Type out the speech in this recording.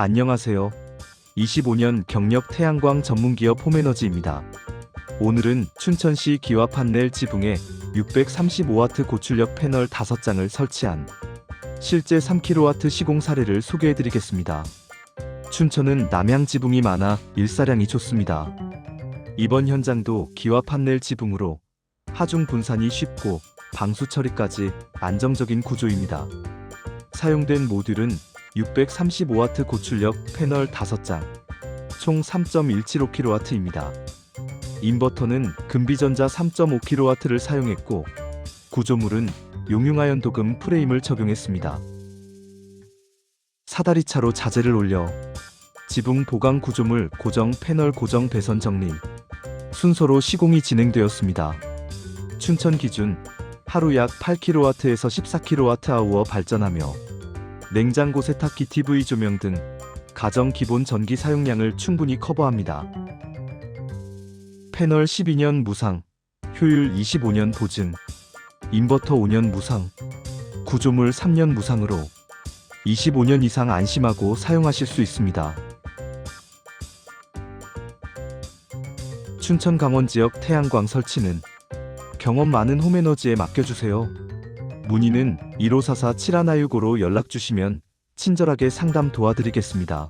안녕하세요. 25년 경력 태양광 전문기업 홈에너지입니다. 오늘은 춘천시 기와 판넬 지붕에 635W 고출력 패널 5장을 설치한 실제 3kW 시공 사례를 소개해 드리겠습니다. 춘천은 남양 지붕이 많아 일사량이 좋습니다. 이번 현장도 기와 판넬 지붕으로 하중 분산이 쉽고 방수 처리까지 안정적인 구조입니다. 사용된 모듈은 635W 고출력 패널 5장, 총 3.175kW입니다. 인버터는 금비전자 3.5kW를 사용했고, 구조물은 용융하연 도금 프레임을 적용했습니다. 사다리차로 자재를 올려 지붕 보강 구조물 고정 패널 고정 배선 정리 순서로 시공이 진행되었습니다. 춘천 기준 하루 약 8kW에서 14kWh 발전하며 냉장고 세탁기 TV 조명 등 가정 기본 전기 사용량을 충분히 커버합니다. 패널 12년 무상, 효율 25년 보증, 인버터 5년 무상, 구조물 3년 무상으로 25년 이상 안심하고 사용하실 수 있습니다. 춘천 강원 지역 태양광 설치는 경험 많은 홈에너지에 맡겨주세요. 문의는 1544-7165로 연락 주시면 친절하게 상담 도와드리겠습니다.